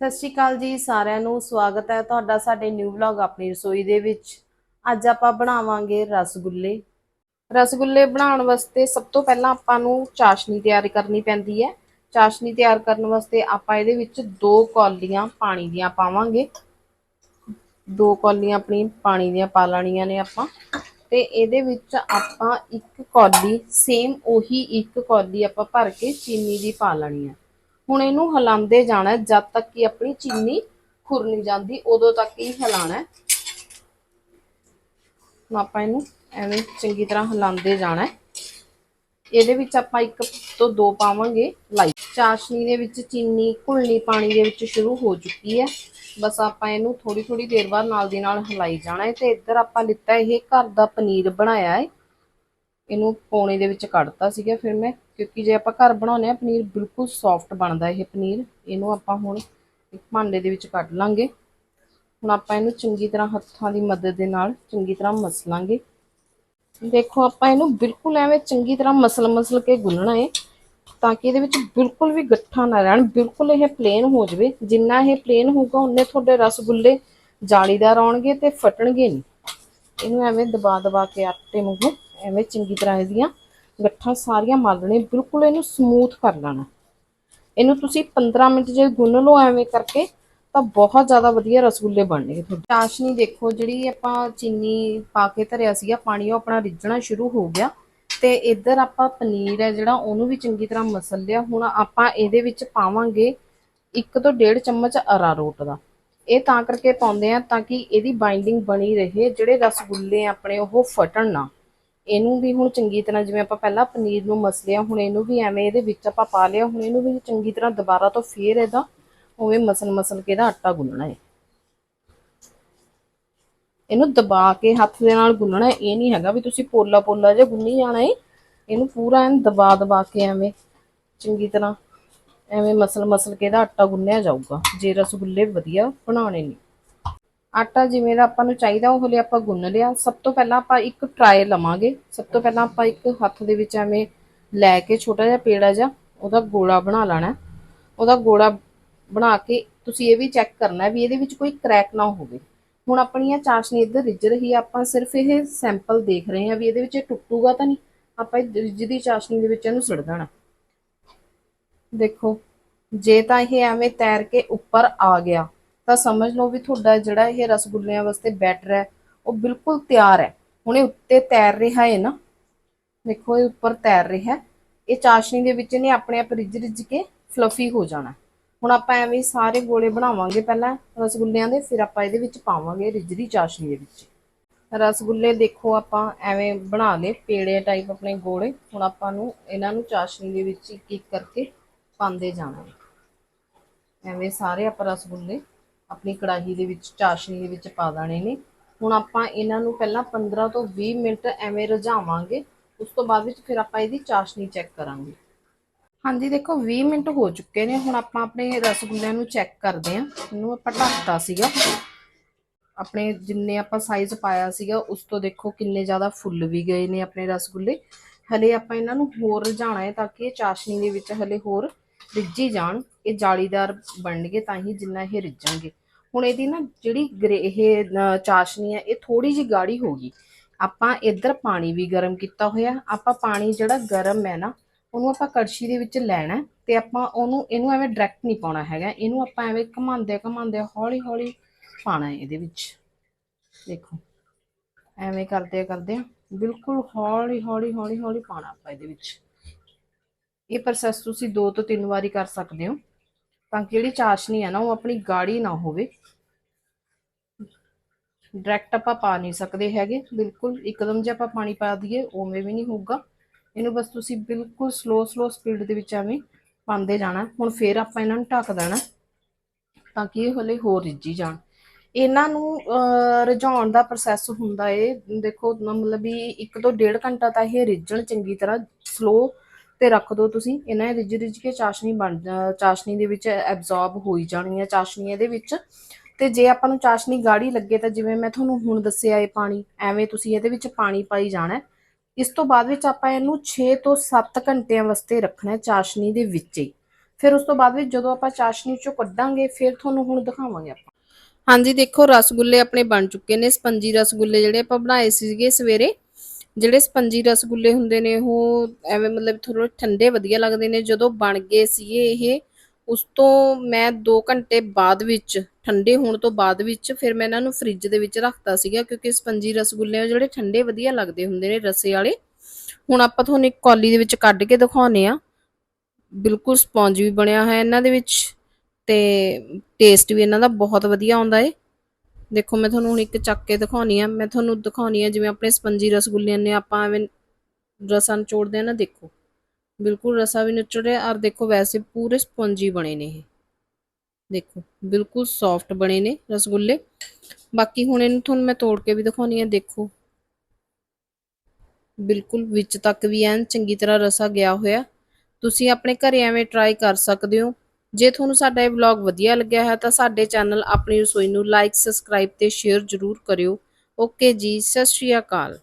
ਸਤਿ ਸ਼੍ਰੀ ਅਕਾਲ ਜੀ, ਸਾਰਿਆਂ ਨੂੰ ਸਵਾਗਤ ਹੈ ਤੁਹਾਡਾ ਸਾਡੇ ਨਿਊ ਵਲੌਗ ਆਪਣੀ ਰਸੋਈ ਦੇ ਵਿੱਚ। ਅੱਜ ਆਪਾਂ ਬਣਾਵਾਂਗੇ ਰਸਗੁੱਲੇ। ਰਸਗੁੱਲੇ ਬਣਾਉਣ ਵਾਸਤੇ ਸਭ ਤੋਂ ਪਹਿਲਾਂ ਆਪਾਂ ਨੂੰ ਚਾਸ਼ਨੀ ਤਿਆਰ ਕਰਨੀ ਪੈਂਦੀ ਹੈ। ਚਾਸ਼ਨੀ ਤਿਆਰ ਕਰਨ ਵਾਸਤੇ ਆਪਾਂ ਇਹਦੇ ਵਿੱਚ ਦੋ ਕੌਲੀਆਂ ਪਾਣੀ ਦੀਆਂ ਪਾਵਾਂਗੇ। ਦੋ ਕੌਲੀਆਂ ਆਪਣੀ ਪਾਣੀ ਦੀਆਂ ਪਾ ਲੈਣੀਆਂ ਨੇ ਆਪਾਂ। ਤੇ ਇਹਦੇ ਵਿੱਚ ਆਪਾਂ ਇੱਕ ਕੌਲੀ ਸੇਮ ਉਹੀ ਇੱਕ ਕੌਲੀ ਆਪਾਂ ਭਰ ਕੇ ਚੀਨੀ ਦੀ ਪਾ ਲੈਣੀ ਹੈ। ਹੁਣ ਇਹਨੂੰ ਹਿਲਾਉਂਦੇ ਜਾਣਾ ਜਦ ਤੱਕ ਕਿ ਆਪਣੀ ਚੀਨੀ ਖੁਰ ਨਹੀਂ ਜਾਂਦੀ, ਉਦੋਂ ਤੱਕ ਹੀ ਹਿਲਾਣਾ ਹੁਣ ਆਪਾਂ ਇਹਨੂੰ ਐਵੇਂ ਚੰਗੀ ਤਰ੍ਹਾਂ ਹਿਲਾਉਂਦੇ ਜਾਣਾ ਇਹਦੇ ਵਿੱਚ ਆਪਾਂ ਇੱਕ ਤੋਂ ਦੋ ਪਾਵਾਂਗੇ ਲਾਈ। ਚਾਸ਼ਨੀ ਦੇ ਵਿੱਚ ਚੀਨੀ, ਘੁਲਣੀ ਪਾਣੀ ਦੇ ਵਿੱਚ ਸ਼ੁਰੂ ਹੋ ਚੁੱਕੀ ਹੈ। ਬਸ ਆਪਾਂ ਇਹਨੂੰ ਥੋੜੀ ਥੋੜੀ ਦੇਰ ਬਾਅਦ ਨਾਲ ਦੀ ਨਾਲ ਹਿਲਾਈ ਜਾਣਾ ਹੈ ਤੇ ਇੱਧਰ ਆਪਾਂ ਲਿੱਤਾ ਇਹ ਘਰ ਦਾ ਪਨੀਰ ਬਣਾਇਆ ਹੈ। ਇਹਨੂੰ ਪੌਣੇ ਦੇ ਵਿੱਚ ਕੱਢਤਾ ਸੀਗਾ ਫਿਰ ਮੈਂ, ਕਿਉਂਕਿ ਜੇ ਆਪਾਂ ਘਰ ਬਣਾਉਂਦੇ ਆ ਪਨੀਰ ਬਿਲਕੁਲ ਸੌਫਟ ਬਣਦਾ ਇਹ ਪਨੀਰ। ਇਹਨੂੰ ਆਪਾਂ ਹੁਣ ਇੱਕ ਭਾਂਡੇ ਦੇ ਵਿੱਚ ਕੱਢ ਲਾਂਗੇ। ਹੁਣ ਆਪਾਂ ਇਹਨੂੰ ਚੰਗੀ ਤਰ੍ਹਾਂ ਹੱਥਾਂ ਦੀ ਮਦਦ ਦੇ ਨਾਲ ਚੰਗੀ ਤਰ੍ਹਾਂ ਮਸਲਾਂਗੇ। ਦੇਖੋ, ਆਪਾਂ ਇਹਨੂੰ ਬਿਲਕੁਲ ਐਵੇਂ ਚੰਗੀ ਤਰ੍ਹਾਂ ਮਸਲ ਮਸਲ ਕੇ ਗੁੰਨਣਾ ਹੈ ਤਾਂ ਕਿ ਇਹਦੇ ਵਿੱਚ ਬਿਲਕੁਲ ਵੀ ਗੱਠਾ ਨਾ ਰਹਿਣ, ਬਿਲਕੁਲ ਇਹ ਪਲੇਨ ਹੋ ਜਾਵੇ। ਜਿੰਨਾ ਇਹ ਪਲੇਨ ਹੋਊਗਾ ਉਨੇ ਤੁਹਾਡੇ ਰਸਗੁੱਲੇ ਜਾਲੀਦਾਰ ਆਉਣਗੇ ਤੇ ਫਟਣਗੇ ਨਹੀਂ। ਇਹਨੂੰ ਐਵੇਂ ਦਬਾ ਦਬਾ ਕੇ ਆਟੇ ਨੂੰ ਐਵੇਂ ਚੰਗੀ ਤਰ੍ਹਾਂ ਇਹਦੀਆਂ ਗੱਠਾਂ ਸਾਰੀਆਂ ਮਲਣੇ ਬਿਲਕੁਲ ਇਹਨੂੰ ਸਮੂਥ ਕਰ ਲੈਣਾ। ਇਹਨੂੰ ਤੁਸੀਂ 15 ਮਿੰਟ ਜੇ ਗੁੰਨ ਲਓ ਐਵੇਂ ਕਰਕੇ, ਤਾਂ ਬਹੁਤ ਜ਼ਿਆਦਾ ਵਧੀਆ ਰਸਗੁੱਲੇ ਬਣਨਗੇ ਤੁਹਾਡੇ। ਚਾਸ਼ਨੀ ਦੇਖੋ, ਜਿਹੜੀ ਆਪਾਂ ਚੀਨੀ ਪਾ ਕੇ ਧਰਿਆ ਸੀਗਾ, ਪਾਣੀ, ਉਹ ਆਪਣਾ ਰਿੱਝਣਾ ਸ਼ੁਰੂ ਹੋ ਗਿਆ। ਤੇ ਇੱਧਰ ਆਪਾਂ ਪਨੀਰ ਹੈ ਜਿਹੜਾ, ਉਹਨੂੰ ਵੀ ਚੰਗੀ ਤਰ੍ਹਾਂ ਮਸਲ ਲਿਆ। ਹੁਣ ਆਪਾਂ ਇਹਦੇ ਵਿੱਚ ਪਾਵਾਂਗੇ 1 ਤੋਂ 1.5 ਚਮਚ ਅਰਾਰੋਟ ਦਾ। ਇਹ ਤਾਂ ਕਰਕੇ ਪਾਉਂਦੇ ਆ ਤਾਂ ਕਿ ਇਹਦੀ ਬਾਈਂਡਿੰਗ ਬਣੀ ਰਹੇ, ਜਿਹੜੇ ਰਸਗੁੱਲੇ ਆਪਣੇ ਉਹ ਫਟਣ ਨਾ। ਇਹਨੂੰ ਵੀ ਹੁਣ ਚੰਗੀ ਤਰ੍ਹਾਂ ਜਿਵੇਂ ਆਪਾਂ ਪਹਿਲਾਂ ਪਨੀਰ ਨੂੰ ਮਸਲਿਆ, ਹੁਣ ਇਹਨੂੰ ਵੀ ਐਵੇਂ ਇਹਦੇ ਵਿੱਚ ਆਪਾਂ ਪਾ ਲਿਆ, ਹੁਣ ਇਹਨੂੰ ਵੀ ਚੰਗੀ ਤਰ੍ਹਾਂ ਦੁਬਾਰਾ ਤੋਂ ਫੇਰ ਇਹਦਾ ਉਵੇਂ ਮਸਲ ਮਸਲ ਕੇ ਇਹਦਾ ਆਟਾ ਗੁੰਨਣਾ ਹੈ। ਇਹਨੂੰ ਦਬਾ ਕੇ ਹੱਥ ਦੇ ਨਾਲ ਗੁੰਨਣਾ ਇਹ ਨਹੀਂ ਹੈਗਾ ਵੀ ਤੁਸੀਂ ਪੋਲਾ ਪੋਲਾ ਜਿਹਾ ਗੁੰਨੀ ਜਾਣਾ ਹੈ ਇਹਨੂੰ ਪੂਰਾ ਐਨ ਦਬਾ ਦਬਾ ਕੇ ਐਵੇਂ ਚੰਗੀ ਤਰ੍ਹਾਂ ਐਵੇਂ ਮਸਲ ਮਸਲ ਕੇ ਇਹਦਾ ਆਟਾ ਗੁੰਨਿਆ ਜਾਊਗਾ। ਜੇ ਰਸਗੁੱਲੇ ਵਧੀਆ ਬਣਾਉਣੇ ਨੇ। ਆਟਾ ਜਿਵੇਂ ਦਾ ਆਪਾਂ ਨੂੰ ਚਾਹੀਦਾ, ਉਹ ਹਲੇ ਆਪਾਂ ਗੁੰਨ ਲਿਆ। ਸਭ ਤੋਂ ਪਹਿਲਾਂ ਆਪਾਂ ਇੱਕ ਟਰਾਏ ਲਵਾਂਗੇ। ਸਭ ਤੋਂ ਪਹਿਲਾਂ ਆਪਾਂ ਇੱਕ ਹੱਥ ਦੇ ਵਿੱਚ ਐਵੇਂ ਲੈ ਕੇ ਛੋਟਾ ਜਿਹਾ ਪੇੜਾ ਜਿਹਾ ਉਹਦਾ ਗੋਲਾ ਬਣਾ ਲੈਣਾ। ਉਹਦਾ ਗੋਲਾ ਬਣਾ ਕੇ ਤੁਸੀਂ ਇਹ ਵੀ ਚੈੱਕ ਕਰਨਾ ਵੀ ਇਹਦੇ ਵਿੱਚ ਕੋਈ ਕਰੈਕ ਨਾ ਹੋਵੇ। ਹੁਣ ਆਪਣੀਆਂ ਚਾਸ਼ਨੀ ਇੱਧਰ ਰਿੱਝ ਰਹੀ ਆ। ਆਪਾਂ ਸਿਰਫ ਇਹ ਸੈਂਪਲ ਦੇਖ ਰਹੇ ਹਾਂ ਵੀ ਇਹਦੇ ਵਿੱਚ ਇਹ ਟੁੱਟੂਗਾ ਤਾਂ ਨਹੀਂ। ਆਪਾਂ ਇਹ ਰਿੱਝਦੀ ਚਾਸ਼ਨੀ ਦੇ ਵਿੱਚ ਇਹਨੂੰ ਸਿੱਟ ਦੇਣਾ। ਦੇਖੋ, ਜੇ ਤਾਂ ਇਹ ਐਵੇਂ ਤੈਰ ਕੇ ਉੱਪਰ ਆ ਗਿਆ ਤਾਂ ਸਮਝ ਲਓ ਵੀ ਤੁਹਾਡਾ ਜਿਹੜਾ ਇਹ ਰਸਗੁੱਲਿਆਂ ਵਾਸਤੇ ਬੈਟਰ ਹੈ, ਉਹ ਬਿਲਕੁਲ ਤਿਆਰ ਹੈ। ਹੁਣ ਇਹ ਉੱਤੇ ਤੈਰ ਰਿਹਾ ਹੈ ਨਾ ਦੇਖੋ ਇਹ ਉੱਪਰ ਤੈਰ ਰਿਹਾ ਹੈ। ਇਹ ਚਾਸ਼ਨੀ ਦੇ ਵਿੱਚ ਨੇ ਆਪਣੇ ਆਪ ਰਿੱਝ ਰਿੱਝ ਕੇ ਫਲਫੀ ਹੋ ਜਾਣਾ। ਹੁਣ ਆਪਾਂ ਐਵੇਂ ਸਾਰੇ ਗੋਲੇ ਬਣਾਵਾਂਗੇ ਪਹਿਲਾਂ ਰਸਗੁੱਲਿਆਂ ਦੇ, ਫਿਰ ਆਪਾਂ ਇਹਦੇ ਵਿੱਚ ਪਾਵਾਂਗੇ ਰਿੱਝਦੀ ਚਾਸ਼ਨੀ ਦੇ ਵਿੱਚ। ਰਸਗੁੱਲੇ ਦੇਖੋ ਆਪਾਂ ਐਵੇਂ ਬਣਾ ਲਏ, ਪੇੜੇ ਟਾਈਪ ਆਪਣੇ ਗੋਲੇ। ਹੁਣ ਆਪਾਂ ਨੂੰ ਇਹਨਾਂ ਨੂੰ ਚਾਸ਼ਨੀ ਦੇ ਵਿੱਚ ਇੱਕ ਇੱਕ ਕਰਕੇ ਪਾਉਂਦੇ ਜਾਣਾ ਐਵੇਂ ਸਾਰੇ ਆਪਾਂ ਰਸਗੁੱਲੇ ਆਪਣੀ ਕੜਾਹੀ ਦੇ ਵਿੱਚ, ਚਾਸ਼ਨੀ ਦੇ ਵਿੱਚ ਪਾ ਦੇਣੇ ਨੇ। ਹੁਣ ਆਪਾਂ ਇਹਨਾਂ ਨੂੰ ਪਹਿਲਾਂ 15 ਤੋਂ 20 ਮਿੰਟ ਐਵੇਂ ਰਝਾਵਾਂਗੇ ਉਸ ਤੋਂ ਬਾਅਦ ਵਿੱਚ ਫਿਰ ਆਪਾਂ ਇਹਦੀ ਚਾਸ਼ਨੀ ਚੈੱਕ ਕਰਾਂਗੇ। ਹਾਂਜੀ, ਦੇਖੋ 20 ਮਿੰਟ ਹੋ ਚੁੱਕੇ ਨੇ, ਹੁਣ ਆਪਾਂ ਆਪਣੇ ਰਸਗੁੱਲਿਆਂ ਨੂੰ ਚੈੱਕ ਕਰਦੇ ਹਾਂ। ਇਹਨੂੰ ਆਪਾਂ ਢੱਕਤਾ ਸੀਗਾ। ਆਪਣੇ ਜਿੰਨੇ ਆਪਾਂ ਸਾਈਜ਼ ਪਾਇਆ ਸੀਗਾ, ਉਸ ਤੋਂ ਦੇਖੋ ਕਿੰਨੇ ਜ਼ਿਆਦਾ ਫੁੱਲ ਵੀ ਗਏ ਨੇ ਆਪਣੇ ਰਸਗੁੱਲੇ। ਹਲੇ ਆਪਾਂ ਇਹਨਾਂ ਨੂੰ ਹੋਰ ਰਝਾਣਾ ਹੈ ਤਾਂ ਕਿ ਇਹ ਚਾਸ਼ਨੀ ਦੇ ਵਿੱਚ ਹਲੇ ਹੋਰ ਰਿੱਝੀ ਜਾਣ, ਇਹ ਜਾਲੀਦਾਰ ਬਣਨਗੇ ਤਾਂ ਹੀ ਜਿੰਨਾ ਇਹ ਰਿੱਝਣਗੇ। ਹੁਣ ਇਹਦੀ ਨਾ ਜਿਹੜੀ ਇਹ ਚਾਸ਼ਨੀ ਹੈ, ਇਹ ਥੋੜੀ ਜਿਹੀ ਗਾੜੀ ਹੋ ਗਈ। ਆਪਾਂ ਇੱਧਰ ਪਾਣੀ ਵੀ ਗਰਮ ਕੀਤਾ ਹੋਇਆ, ਆਪਾਂ ਪਾਣੀ ਜਿਹੜਾ ਗਰਮ ਹੈ ਨਾ, ਉਹਨੂੰ ਆਪਾਂ ਕੜਛੀ ਦੇ ਵਿੱਚ ਲੈਣਾ ਤੇ ਆਪਾਂ ਉਹਨੂੰ, ਇਹਨੂੰ ਐਵੇਂ ਡਾਇਰੈਕਟ ਨਹੀਂ ਪਾਉਣਾ ਹੈਗਾ। ਇਹਨੂੰ ਆਪਾਂ ਐਵੇਂ ਘਮਾਉਂਦੇ ਘਮਾਉਂਦੇ ਹੌਲੀ ਹੌਲੀ ਪਾਣਾ ਹੈ ਇਹਦੇ ਵਿੱਚ। ਦੇਖੋ, ਐਵੇਂ ਕਰਦੇ ਕਰਦੇ ਬਿਲਕੁਲ ਹੌਲੀ ਹੌਲੀ ਹੌਲੀ ਹੌਲੀ ਪਾਣਾ ਆਪਾਂ ਇਹਦੇ ਵਿੱਚ। ਇਹ ਪ੍ਰੋਸੈਸ ਤੁਸੀਂ ਦੋ ਤੋਂ ਤਿੰਨ ਵਾਰੀ ਕਰ ਸਕਦੇ ਹੋ। ਤਾਂ ਕਿ ਜਿਹੜੀ ਚਾਸ਼ਨੀ ਹੈ ਨਾ ਉਹ ਆਪਣੀ ਗਾੜੀ ਨਾ ਹੋਵੇ। ਡਾਇਰੈਕਟ ਆਪਾਂ ਪਾ ਨਹੀਂ ਸਕਦੇ ਹੈਗੇ। ਬਿਲਕੁਲ ਇੱਕਦਮ ਜੇ ਆਪਾਂ ਪਾਣੀ ਪਾ ਦਈਏ ਉਵੇਂ ਵੀ ਨਹੀਂ ਹੋਊਗਾ। ਇਹਨੂੰ ਬਸ ਤੁਸੀਂ ਬਿਲਕੁਲ ਸਲੋ ਸਲੋ ਸਪੀਡ ਦੇ ਵਿੱਚ ਐਵੇਂ ਪਾਉਂਦੇ ਜਾਣਾ। ਹੁਣ ਫੇਰ ਆਪਾਂ ਇਹਨਾਂ ਨੂੰ ਢੱਕ ਦੇਣਾ ਤਾਂ ਕਿ ਇਹ ਹਲੇ ਹੋਰ ਰਿੱਝੀ ਜਾਣ। ਇਹਨਾਂ ਨੂੰ ਅਹ, ਰਝਾਉਣ ਦਾ ਪ੍ਰੋਸੈਸ ਹੁੰਦਾ ਏ। ਦੇਖੋ ਮਤਲਬ ਵੀ 1 ਤੋਂ 1.5 ਘੰਟਾ ਤਾਂ ਇਹ ਰਿੱਝਣ ਚੰਗੀ ਤਰ੍ਹਾਂ ਸਲੋ ਤੇ ਰੱਖ ਦਿਓ ਤੁਸੀਂ, ਇਹਨਾਂ ਰਿੱਝ ਰਿੱਝ ਕੇ ਚਾਸ਼ਨੀ ਬਣ ਚਾਸ਼ਨੀ ਦੇ ਵਿੱਚ ਐਬਜ਼ੌਰਬ ਹੋਈ ਜਾਣੀ ਹੈ ਚਾਸ਼ਨੀ ਇਹਦੇ ਵਿੱਚ। ਤੇ ਜੇ ਆਪਾਂ ਨੂੰ ਚਾਸ਼ਨੀ ਗਾੜੀ ਲੱਗੇ ਤਾਂ ਜਿਵੇਂ ਮੈਂ ਤੁਹਾਨੂੰ ਹੁਣ ਦੱਸਿਆ ਇਹ ਪਾਣੀ, ਐਵੇਂ ਤੁਸੀਂ ਇਹਦੇ ਵਿੱਚ ਪਾਣੀ ਪਾਈ ਜਾਣਾ ਇਸ ਤੋਂ ਬਾਅਦ ਵਿੱਚ ਆਪਾਂ ਇਹਨੂੰ 6 ਤੋਂ 7 ਘੰਟਿਆਂ ਵਾਸਤੇ ਰੱਖਣਾ ਚਾਸ਼ਨੀ ਦੇ ਵਿੱਚ ਹੀ। ਫਿਰ ਉਸ ਤੋਂ ਬਾਅਦ ਵਿੱਚ ਜਦੋਂ ਆਪਾਂ ਚਾਸ਼ਨੀ ਚੋਂ ਕੱਢਾਂਗੇ, ਫਿਰ ਤੁਹਾਨੂੰ ਹੁਣ ਦਿਖਾਵਾਂਗੇ ਆਪਾਂ। ਹਾਂਜੀ, ਦੇਖੋ ਰਸਗੁੱਲੇ ਆਪਣੇ ਬਣ ਚੁੱਕੇ ਨੇ, ਸਪੰਜੀ ਰਸਗੁੱਲੇ ਜਿਹੜੇ ਆਪਾਂ ਬਣਾਏ ਸੀਗੇ ਸਵੇਰੇ। ਜਿਹੜੇ ਸਪੰਜੀ ਰਸਗੁੱਲੇ ਹੁੰਦੇ ਨੇ, ਉਹ ਐਵੇਂ ਮਤਲਬ ਥੋੜੇ ਠੰਡੇ ਵਧੀਆ ਲੱਗਦੇ ਨੇ। ਜਦੋਂ ਬਣ ਗਏ ਸੀਗੇ ਇਹ, ਉਸ ਤੋਂ ਮੈਂ 2 ਘੰਟੇ ਬਾਅਦ ਵਿੱਚ, ਠੰਡੇ ਹੋਣ ਤੋਂ ਬਾਅਦ ਵਿੱਚ ਫਿਰ ਮੈਂ ਇਹਨਾਂ ਨੂੰ ਫ੍ਰਿਜ ਦੇ ਵਿੱਚ ਰੱਖਤਾ ਸੀਗਾ, ਕਿਉਂਕਿ ਸਪੰਜੀ ਰਸਗੁੱਲੇ ਜਿਹੜੇ ਠੰਡੇ ਵਧੀਆ ਲੱਗਦੇ ਹੁੰਦੇ ਨੇ ਰਸੇ ਵਾਲੇ। ਹੁਣ ਆਪਾਂ ਤੁਹਾਨੂੰ ਇੱਕ ਕੌਲੀ ਦੇ ਵਿੱਚ ਕੱਢ ਕੇ ਦਿਖਾਉਨੇ ਆ ਬਿਲਕੁਲ ਸਪੌਂਜ ਵੀ ਬਣਿਆ ਹੋਇਆ ਇਹਨਾਂ ਦੇ ਵਿੱਚ ਤੇ ਟੇਸਟ ਵੀ ਇਹਨਾਂ ਦਾ ਬਹੁਤ ਵਧੀਆ ਆਉਂਦਾ ਏ। ਦੇਖੋ, ਮੈਂ ਤੁਹਾਨੂੰ ਹੁਣ ਇੱਕ ਚੱਕ ਕੇ ਦਿਖਾਉਣੀ ਆ। ਮੈਂ ਤੁਹਾਨੂੰ ਦਿਖਾਉਣੀ ਆ ਜਿਵੇਂ ਆਪਣੇ ਸਪੰਜੀ ਰਸਗੁੱਲਿਆਂ ਨੇ, ਆਪਾਂ ਐਵੇਂ ਰਸਾਂ ਨਿਚੋੜਦੇ ਆ ਨਾ, ਦੇਖੋ। ਬਿਲਕੁਲ ਰਸਾ ਵੀ ਨਿਚੜ ਔਰ ਦੇਖੋ, ਵੈਸੇ ਪੂਰੇ ਸਪੰਜੀ ਬਣੇ ਨੇ ਇਹ। ਦੇਖੋ, ਬਿਲਕੁਲ ਸੌਫਟ ਬਣੇ ਨੇ ਰਸਗੁੱਲੇ। ਬਾਕੀ ਹੁਣ ਇਹਨੂੰ ਤੁਹਾਨੂੰ ਮੈਂ ਤੋੜ ਕੇ ਵੀ ਦਿਖਾਉਣੀ ਆ, ਦੇਖੋ। ਬਿਲਕੁਲ ਵਿੱਚ ਤੱਕ ਵੀ ਐਨ ਚੰਗੀ ਤਰ੍ਹਾਂ ਰਸਾ ਗਿਆ ਹੋਇਆ। ਤੁਸੀਂ ਆਪਣੇ ਘਰੇ ਐਵੇਂ ਟਰਾਈ ਕਰ ਸਕਦੇ ਹੋ। ਜੇ ਤੁਹਾਨੂੰ ਸਾਡਾ ਇਹ ਵਲੌਗ ਵਧੀਆ ਲੱਗਿਆ ਹੈ ਤਾਂ ਸਾਡੇ ਚੈਨਲ ਆਪਣੀ ਰਸੋਈ ਨੂੰ ਲਾਈਕ ਸਬਸਕ੍ਰਾਈਬ ਤੇ ਸ਼ੇਅਰ ਜ਼ਰੂਰ ਕਰਿਓ। ਓਕੇ ਜੀ, ਸਤਿ ਸ਼੍ਰੀ ਅਕਾਲ।